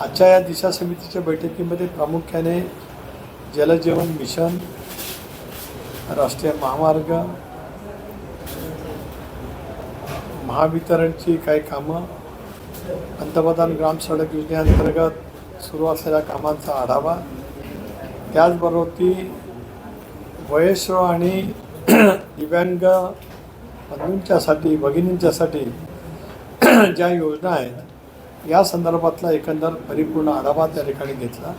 आजच्या या दिशा समितीच्या बैठकीमध्ये प्रामुख्याने जलजीवन मिशन राष्ट्रीय महामार्ग महावितरणची काही कामं पंतप्रधान ग्राम सडक योजनेअंतर्गत सुरू असलेल्या कामांचा आढावा. त्याचबरोबर ती वयस्क आणि दिव्यांग बंधूंच्यासाठी भगिनींच्यासाठी ज्या योजना आहेत या संदर्भातला एकंदर परिपूर्ण आढावा त्या ठिकाणी घेतला.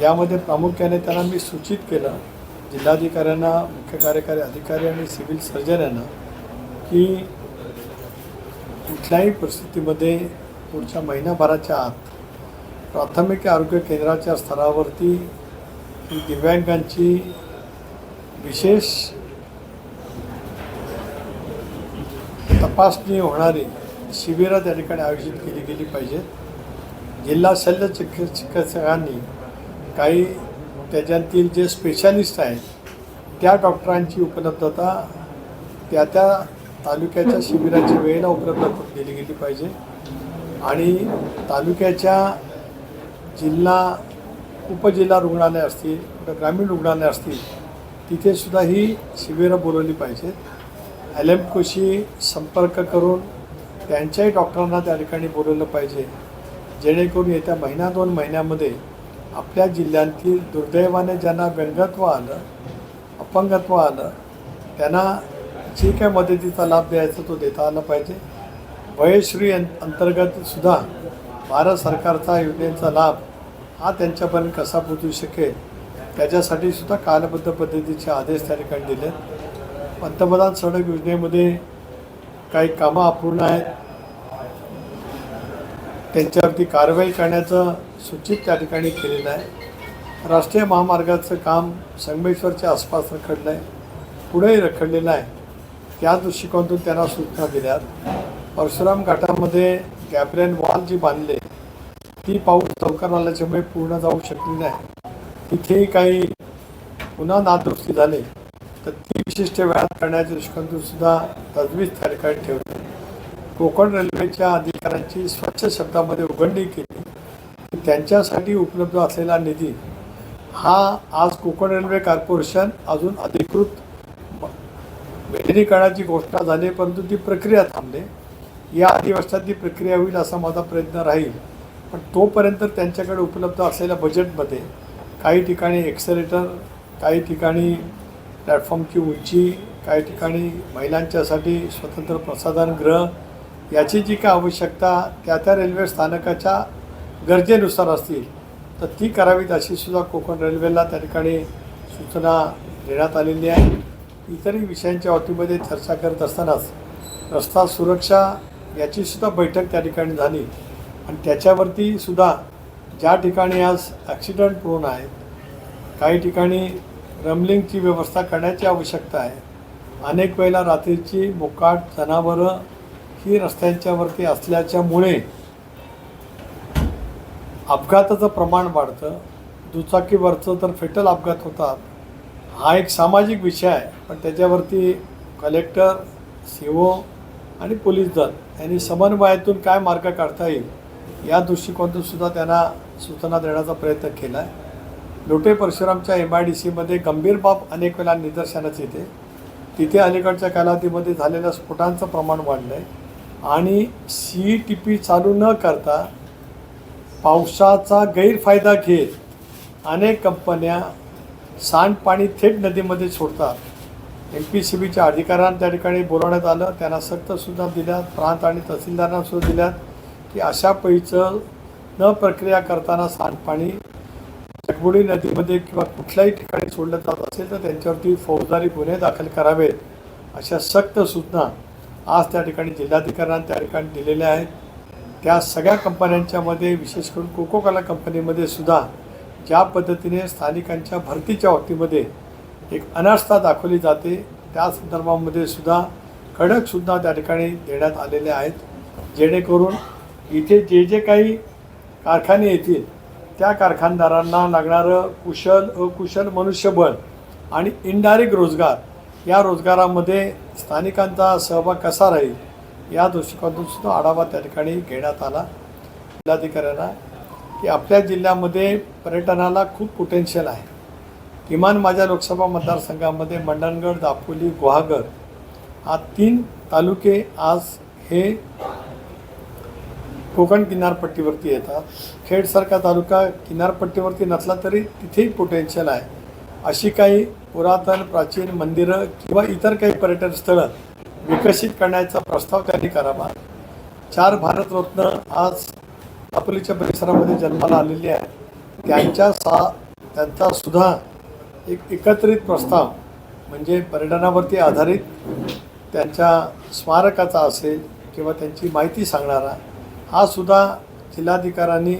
यामध्ये प्रामुख्याने त्यांना मी सूचित केलं जिल्हाधिकाऱ्यांना मुख्य कार्यकारी अधिकारी आणि सिव्हिल सर्जन यांना की कुठल्याही परिस्थितीमध्ये पुढच्या महिनाभराच्या आत प्राथमिक आरोग्य केंद्राच्या स्तरावरती दिव्यांगांची विशेष तपासणी होणारी शिबिरं त्या ठिकाणी आयोजित केली गेली पाहिजेत जिल्हा शल्य चिकित्स चिकित्सकांनी काही त्याच्यातील जे स्पेशालिस्ट आहेत त्या डॉक्टरांची उपलब्धता त्या त्या तालुक्याच्या शिबिराची वेळेला उपलब्ध करून दिली गेली पाहिजे. आणि तालुक्याच्या जिल्हा उपजिल्हा रुग्णालय असतील कुठं ग्रामीण रुग्णालय असतील तिथेसुद्धा ही शिबिरं बोलवली पाहिजेत. एल एम संपर्क करून त्यांच्याही डॉक्टरांना त्या ठिकाणी बोलवलं पाहिजे. जेणेकरून येत्या महिना दोन महिन्यामध्ये आपल्या जिल्ह्यातील दुर्दैवाने ज्यांना व्यंगत्व आलं अपंगत्व आलं त्यांना जे काय मदतीचा लाभ द्यायचा तो देता आला पाहिजे. वयश्री अं- अंतर्गत सुद्धा भारत सरकारचा योजनेचा लाभ हा त्यांच्यापर्यंत कसा पोचू शकेल त्याच्यासाठी सुद्धा कालबद्ध पद्धतीचे आदेश त्या ठिकाणी दिले पंतप्रधान सडक योजनेमध्ये काही कामं अपूर्ण आहेत. त्यांच्यावरती कारवाई करण्याचं सूचित त्या ठिकाणी केलेलं आहे. राष्ट्रीय महामार्गाचं काम संगमेश्वरच्या आसपास रखडलं आहे पुढेही रखडलेलं आहे त्या दृष्टिकोनातून त्यांना सूचना दिल्यात. परशुराम घाटामध्ये गॅब्रेन वॉल जी बांधले ती पाऊस लवकर आल्याच्यामुळे पूर्ण जाऊ शकली नाही. तिथेही काही पुन्हा नादुरुस्ती झाली. तर ती विशिष्ट वेळात करण्याचे सुद्धा तजवीज त्या ठिकाणी ठेवली. कोकण रेल्वेच्या अधिकाऱ्यांची स्वच्छ शब्दामध्ये उघडणी केली की त्यांच्यासाठी उपलब्ध असलेला निधी हा आज कोकण रेल्वे कॉर्पोरेशन अजून अधिकृत विलिनीकरणाची घोषणा झाली परंतु ती प्रक्रिया थांबली. या अधिवर्षात ती प्रक्रिया होईल असा माझा प्रयत्न राहील. पण तोपर्यंत त्यांच्याकडे उपलब्ध असलेल्या बजेटमध्ये काही ठिकाणी एक्सेलेटर काही ठिकाणी प्लॅटफॉर्मची उंची काही ठिकाणी महिलांच्यासाठी स्वतंत्र प्रसाधनगृह याची जी काय आवश्यकता त्या त्या रेल्वे स्थानकाच्या गरजेनुसार असतील तर ती करावीत अशी सुद्धा कोकण रेल्वेला त्या ठिकाणी सूचना देण्यात आलेली आहे. इतरही विषयांच्या बाबतीमध्ये चर्चा करत असतानाच रस्ता सुरक्षा याची सुद्धा बैठक त्या ठिकाणी झाली. आणि त्याच्यावरती सुद्धा ज्या ठिकाणी आज ॲक्सिडंट प्रोन आहेत काही ठिकाणी रमलिंगची व्यवस्था करण्याची आवश्यकता आहे. अनेक वेळेला रात्रीची बोकाट जनावरं ही रस्त्यांच्यावरती असल्याच्यामुळे अपघाताचं प्रमाण वाढतं. दुचाकीवरचं तर फेटल अपघात होतात. हा एक सामाजिक विषय आहे पण त्याच्यावरती कलेक्टर सी ओ आणि पोलीस दल यांनी समन्वयातून काय मार्ग काढता येईल या दृष्टिकोनातून सुद्धा त्यांना सूचना देण्याचा प्रयत्न केला आहे लोटे परशुरामच्या एम आय डी सीमध्ये गंभीर बाब अनेक वेळा निदर्शनास येते. तिथे अलीकडच्या कालावधीमध्ये झालेल्या स्फोटांचं प्रमाण वाढलं आहे आणि सी टी पी चालू न करता पावसाचा गैरफायदा घेत अनेक कंपन्या सांडपाणी थेट नदीमध्ये सोडतात. एम पी सी बीच्या अधिकाऱ्यांना त्या ठिकाणी बोलवण्यात आलं. त्यांना सक्तसुद्धा दिल्यात. प्रांत आणि तहसीलदारांना सुद्धा दिल्यात की अशा पैचं न प्रक्रिया करताना सांडपाणी चकबुडी नदीमध्ये किंवा कुठल्याही ठिकाणी सोडलं जात असेल तर त्यांच्यावरती फौजदारी गुन्हे दाखल करावेत अशा सक्त सूचना आज त्या ठिकाणी जिल्हाधिकाऱ्यांना त्या ठिकाणी दिलेल्या आहेत. त्या सगळ्या कंपन्यांच्यामध्ये विशेष करून कोकोकोला कंपनीमध्ये सुद्धा ज्या पद्धतीने स्थानिकांच्या भरतीच्या बाबतीमध्ये एक अनास्था दाखवली जाते त्या संदर्भामध्ये सुद्धा कडकसुद्धा त्या ठिकाणी देण्यात आलेले आहेत. जेणेकरून इथे जे जे काही कारखाने येतील त्या कारखानदारांना लागणारं कुशल अकुशल मनुष्यबळ आणि इनडायरेक्ट रोजगार या रोजगारामध्ये स्थानिकांचा सहभाग कसा राहील या दृष्टिकोनातून सुद्धा आढावा त्या ठिकाणी घेण्यात आला. जिल्हाधिकाऱ्यांना की आपल्या जिल्ह्यामध्ये पर्यटनाला खूप पोटेन्शियल आहे. किमान माझ्या लोकसभा मतदारसंघामध्ये मंडणगड दापोली गुहागर हा तीन तालुके आज हे कोकण किनारपट्टीवरती येतात. खेडसारखा तालुका किनारपट्टीवरती नसला तरी तिथेही पोटेन्शियल आहे. अशी काही पुरातन प्राचीन मंदिरं किंवा इतर काही पर्यटन स्थळं विकसित करण्याचा प्रस्ताव त्यांनी करावा. चार भारतरत्न आज आपलीच्या परिसरामध्ये जन्माला आलेली आहे त्यांच्या सा त्यांचा सुद्धा एक एकत्रित प्रस्ताव म्हणजे पर्यटनावरती आधारित त्यांच्या स्मारकाचा असेल किंवा त्यांची माहिती सांगणारा हा सुद्धा जिल्हाधिकाऱ्यांनी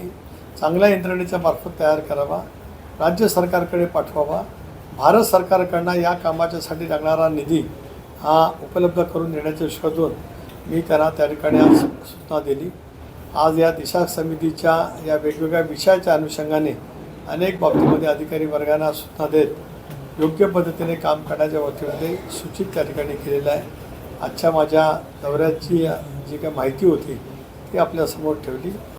चांगल्या यंत्रणेच्या मार्फत तयार करावा राज्य सरकारकडे पाठवावा भारत सरकारकडनं या कामाच्यासाठी लागणारा निधी हा उपलब्ध करून देण्याचे शोधून मी त्यांना त्या ठिकाणी आज सूचना दिली. आज या दिशा समितीच्या या वेगवेगळ्या विषयाच्या अनुषंगाने अनेक बाबतीमध्ये अधिकारी वर्गांना सूचना देत योग्य पद्धतीने काम करण्याच्या वतीमध्ये सूचित त्या ठिकाणी केलेलं आहे. आजच्या माझ्या दौऱ्याची जी काही माहिती होती ती आपल्यासमोर ठेवली.